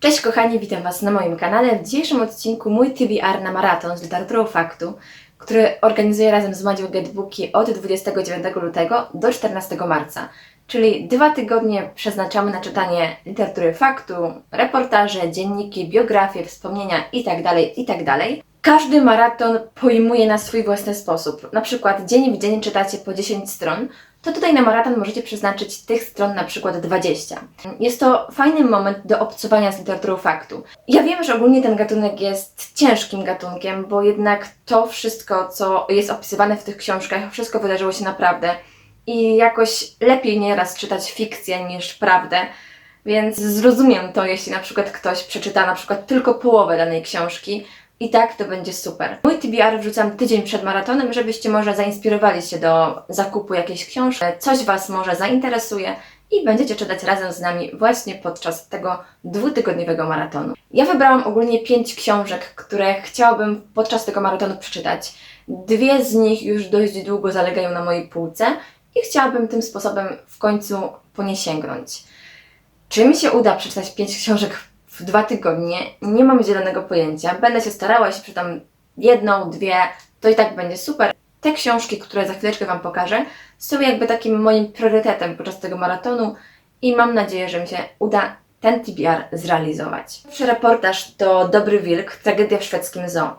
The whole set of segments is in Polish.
Cześć kochani, witam Was na moim kanale. W dzisiejszym odcinku mój TBR na maraton z literaturą faktu, który organizuję razem z Madzią Getbooki od 29 lutego do 14 marca. Czyli dwa tygodnie przeznaczamy na czytanie literatury faktu, reportaże, dzienniki, biografie, wspomnienia itd. itd. Każdy maraton pojmuje na swój własny sposób. Na przykład dzień w dzień czytacie po 10 stron, to tutaj na maraton możecie przeznaczyć tych stron na przykład 20. Jest to fajny moment do obcowania z literaturą faktu. Ja wiem, że ogólnie ten gatunek jest ciężkim gatunkiem, bo jednak to wszystko, co jest opisywane w tych książkach, wszystko wydarzyło się naprawdę. I jakoś lepiej nieraz czytać fikcję niż prawdę. Więc zrozumiem to, jeśli na przykład ktoś przeczyta na przykład tylko połowę danej książki, i tak to będzie super. Mój TBR wrzucam tydzień przed maratonem, żebyście może zainspirowali się do zakupu jakiejś książki, coś Was może zainteresuje i będziecie czytać razem z nami właśnie podczas tego dwutygodniowego maratonu. Ja wybrałam ogólnie pięć książek, które chciałabym podczas tego maratonu przeczytać. Dwie z nich już dość długo zalegają na mojej półce i chciałabym tym sposobem w końcu po nie sięgnąć. Czy mi się uda przeczytać pięć książek w dwa tygodnie? Nie mam zielonego pojęcia. Będę się starała, jeśli przeczytam jedną, dwie, to i tak będzie super. Te książki, które za chwileczkę Wam pokażę, są jakby takim moim priorytetem podczas tego maratonu i mam nadzieję, że mi się uda ten TBR zrealizować. Pierwszy reportaż to Dobry Wilk, tragedia w szwedzkim zoo.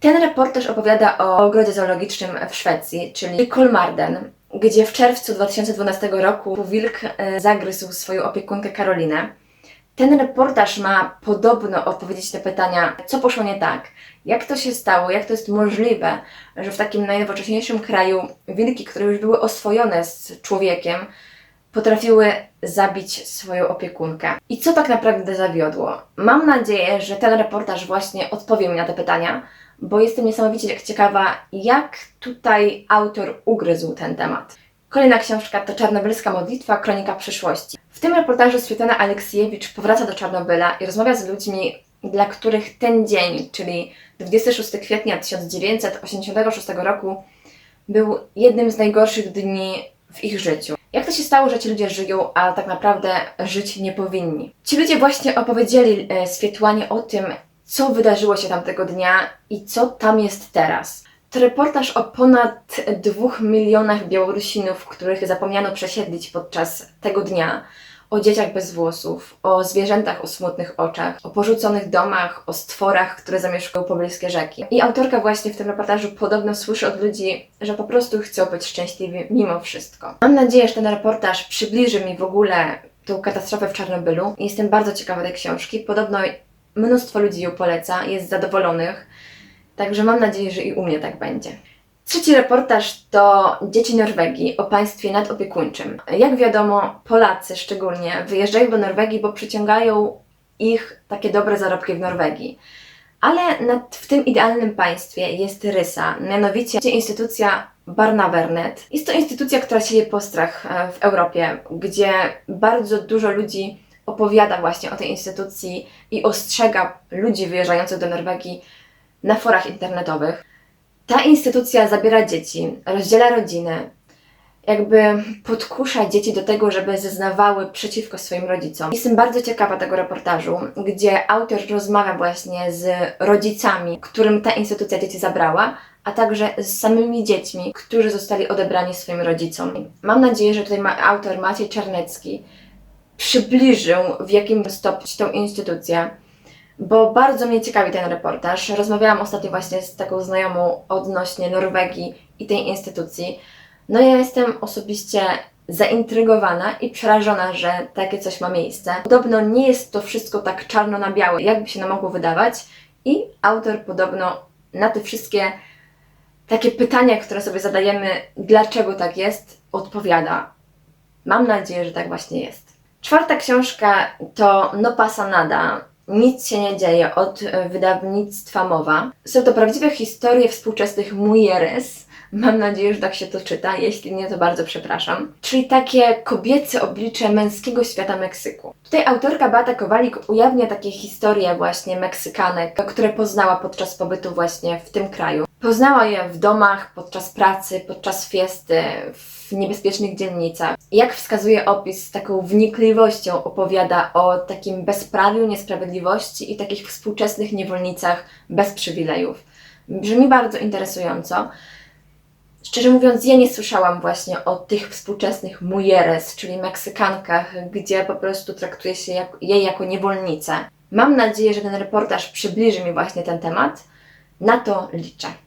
Ten reportaż opowiada o ogrodzie zoologicznym w Szwecji, czyli Kolmarden, gdzie w czerwcu 2012 roku wilk e, zagryzł swoją opiekunkę Karolinę. Ten reportaż ma podobno odpowiedzieć na pytania, co poszło nie tak, jak to się stało, jak to jest możliwe, że w takim najnowocześniejszym kraju wilki, które już były oswojone z człowiekiem, potrafiły zabić swoją opiekunkę. I co tak naprawdę zawiodło? Mam nadzieję, że ten reportaż właśnie odpowie mi na te pytania, bo jestem niesamowicie ciekawa, jak tutaj autor ugryzł ten temat. Kolejna książka to Czarnobylska modlitwa, kronika przyszłości. W tym reportażu Swietlana Aleksiejewicz powraca do Czarnobyla i rozmawia z ludźmi, dla których ten dzień, czyli 26 kwietnia 1986 roku, był jednym z najgorszych dni w ich życiu. Jak to się stało, że ci ludzie żyją, a tak naprawdę żyć nie powinni? Ci ludzie właśnie opowiedzieli e, Swietłanie o tym, co wydarzyło się tamtego dnia i co tam jest teraz. Reportaż o ponad dwóch milionach Białorusinów, których zapomniano przesiedlić podczas tego dnia, o dzieciach bez włosów, o zwierzętach o smutnych oczach, o porzuconych domach, o stworach, które zamieszkują pobliskie rzeki. I autorka właśnie w tym reportażu podobno słyszy od ludzi, że po prostu chcą być szczęśliwi mimo wszystko. Mam nadzieję, że ten reportaż przybliży mi w ogóle tą katastrofę w Czarnobylu. Jestem bardzo ciekawa tej książki. Podobno mnóstwo ludzi ją poleca, jest zadowolonych. Także mam nadzieję, że i u mnie tak będzie. Trzeci reportaż to Dzieci Norwegii o państwie nadopiekuńczym. Jak wiadomo, Polacy szczególnie wyjeżdżają do Norwegii, bo przyciągają ich takie dobre zarobki w Norwegii. Ale nad, w tym idealnym państwie jest rysa, mianowicie instytucja Barnavernet. Jest to instytucja, która sieje postrach e, w Europie, gdzie bardzo dużo ludzi opowiada właśnie o tej instytucji i ostrzega ludzi wyjeżdżających do Norwegii na forach internetowych. Ta instytucja zabiera dzieci, rozdziela rodziny, jakby podkusza dzieci do tego, żeby zeznawały przeciwko swoim rodzicom. Jestem bardzo ciekawa tego reportażu, gdzie autor rozmawia właśnie z rodzicami, którym ta instytucja dzieci zabrała, a także z samymi dziećmi, którzy zostali odebrani swoim rodzicom. Mam nadzieję, że tutaj ma, autor Maciej Czarnecki przybliżył w jakim stopniu tą instytucję, bo bardzo mnie ciekawi ten reportaż. Rozmawiałam ostatnio właśnie z taką znajomą odnośnie Norwegii i tej instytucji. No ja jestem osobiście zaintrygowana i przerażona, że takie coś ma miejsce. Podobno nie jest to wszystko tak czarno na białe, jakby się nam mogło wydawać i autor podobno na te wszystkie takie pytania, które sobie zadajemy, dlaczego tak jest, odpowiada. Mam nadzieję, że tak właśnie jest. Czwarta książka to No pasa nada. Nic się nie dzieje od e, wydawnictwa Mowa. Są to prawdziwe historie współczesnych mujeres. Mam nadzieję, że tak się to czyta. Jeśli nie, to bardzo przepraszam. Czyli takie kobiece oblicze męskiego świata Meksyku. Tutaj autorka Beata Kowalik ujawnia takie historie właśnie Meksykanek, które poznała podczas pobytu właśnie w tym kraju. Poznała je w domach, podczas pracy, podczas fiesty, w niebezpiecznych dzielnicach. Jak wskazuje opis, z taką wnikliwością opowiada o takim bezprawiu, niesprawiedliwości i takich współczesnych niewolnicach bez przywilejów. Brzmi bardzo interesująco. Szczerze mówiąc, ja nie słyszałam właśnie o tych współczesnych mujeres, czyli Meksykankach, gdzie po prostu traktuje się jak, je jako niewolnicę. Mam nadzieję, że ten reportaż przybliży mi właśnie ten temat. Na to liczę.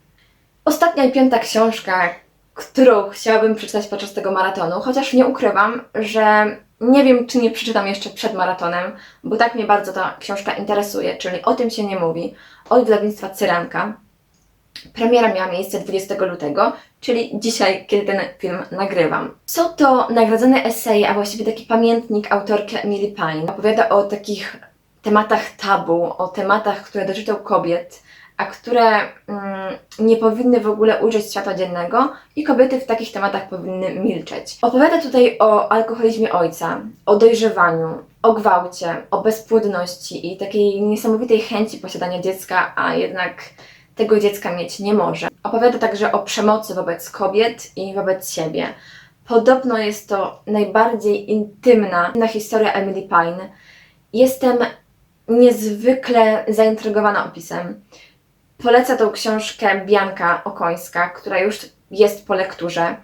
Ostatnia i piąta książka, którą chciałabym przeczytać podczas tego maratonu, chociaż nie ukrywam, że nie wiem, czy nie przeczytam jeszcze przed maratonem, bo tak mnie bardzo ta książka interesuje, czyli o tym się nie mówi, od wydawnictwa Cyranka. Premiera miała miejsce 20 lutego, czyli dzisiaj, kiedy ten film nagrywam. Są to nagradzone eseje, a właściwie taki pamiętnik autorki Emily Pine. Opowiada o takich tematach tabu, o tematach, które dotyczą kobiet, a które mm, nie powinny w ogóle ujrzeć światła dziennego i kobiety w takich tematach powinny milczeć. Opowiada tutaj o alkoholizmie ojca, o dojrzewaniu, o gwałcie, o bezpłodności i takiej niesamowitej chęci posiadania dziecka, a jednak tego dziecka mieć nie może. Opowiada także o przemocy wobec kobiet i wobec siebie. Podobno jest to najbardziej intymna na historia Emily Pine. Jestem niezwykle zaintrygowana opisem. Poleca tą książkę Bianka Okońska, która już jest po lekturze.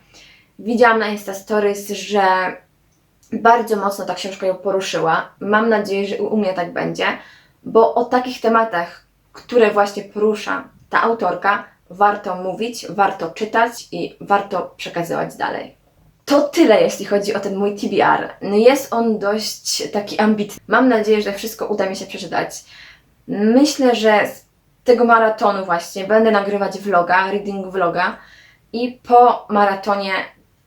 Widziałam na Insta Stories, że bardzo mocno ta książka ją poruszyła. Mam nadzieję, że u mnie tak będzie, bo o takich tematach, które właśnie porusza ta autorka, warto mówić, warto czytać i warto przekazywać dalej. To tyle, jeśli chodzi o ten mój TBR. No Jest on dość taki ambitny. Mam nadzieję, że wszystko uda mi się przeczytać. Myślę, że tego maratonu właśnie będę nagrywać vloga, reading vloga i po maratonie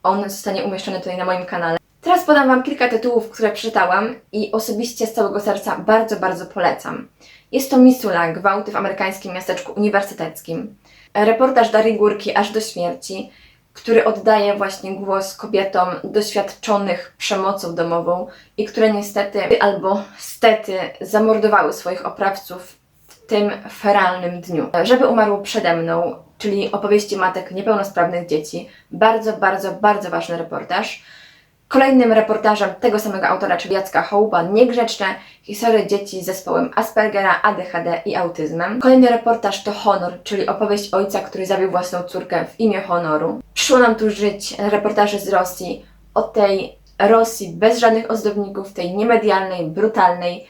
on zostanie umieszczony tutaj na moim kanale. Teraz podam Wam kilka tytułów, które przeczytałam i osobiście z całego serca bardzo, bardzo polecam. Jest to Misula, gwałty w amerykańskim miasteczku uniwersyteckim. Reportaż Darii Górki aż do śmierci, który oddaje właśnie głos kobietom doświadczonych przemocą domową i które niestety albo stety zamordowały swoich oprawców tym feralnym dniu. Żeby umarło przede mną, czyli opowieści matek niepełnosprawnych dzieci. Bardzo, bardzo, bardzo ważny reportaż. Kolejnym reportażem tego samego autora, czyli Jacka Hołba, Niegrzeczne, historie dzieci z zespołem Aspergera, ADHD i autyzmem. Kolejny reportaż to Honor, czyli opowieść ojca, który zabił własną córkę w imię honoru. Przyszło nam tu żyć reportaże z Rosji, o tej Rosji bez żadnych ozdobników, tej niemedialnej, brutalnej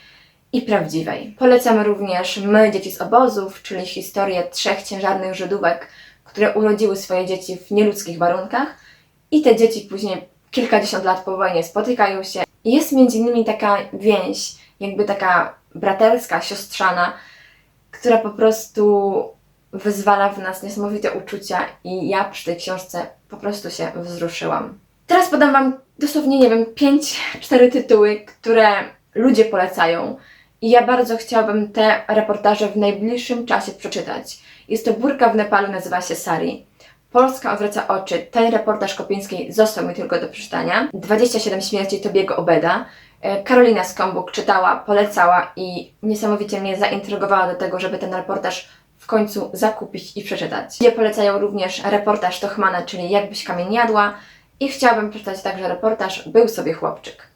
i prawdziwej. Polecam również My, dzieci z obozów, czyli historię trzech ciężarnych Żydówek, które urodziły swoje dzieci w nieludzkich warunkach i te dzieci później kilkadziesiąt lat po wojnie spotykają się. Jest między nimi taka więź, jakby taka braterska, siostrzana, która po prostu wyzwala w nas niesamowite uczucia i ja przy tej książce po prostu się wzruszyłam. Teraz podam Wam dosłownie, nie wiem, 5-4 tytuły, które ludzie polecają. I ja bardzo chciałabym te reportaże w najbliższym czasie przeczytać. Jest to Burka w Nepalu, nazywa się Sari. Polska odwraca oczy. Ten reportaż Kopińskiej został mi tylko do przeczytania. 27 śmierci Tobiego Obeda. E, Karolina Skąbuk czytała, polecała i niesamowicie mnie zaintrygowała do tego, żeby ten reportaż w końcu zakupić i przeczytać. Ludzie polecają również reportaż Tochmana, czyli Jakbyś kamień jadła i chciałabym przeczytać także reportaż Był sobie chłopczyk.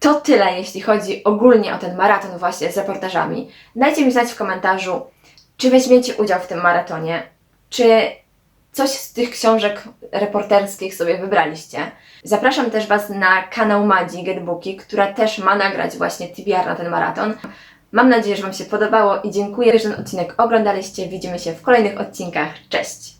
To tyle, jeśli chodzi ogólnie o ten maraton właśnie z reportażami. Dajcie mi znać w komentarzu, czy weźmiecie udział w tym maratonie, czy coś z tych książek reporterskich sobie wybraliście. Zapraszam też Was na kanał Madzi Getbooki, która też ma nagrać właśnie TBR na ten maraton. Mam nadzieję, że Wam się podobało i dziękuję, że ten odcinek oglądaliście. Widzimy się w kolejnych odcinkach. Cześć!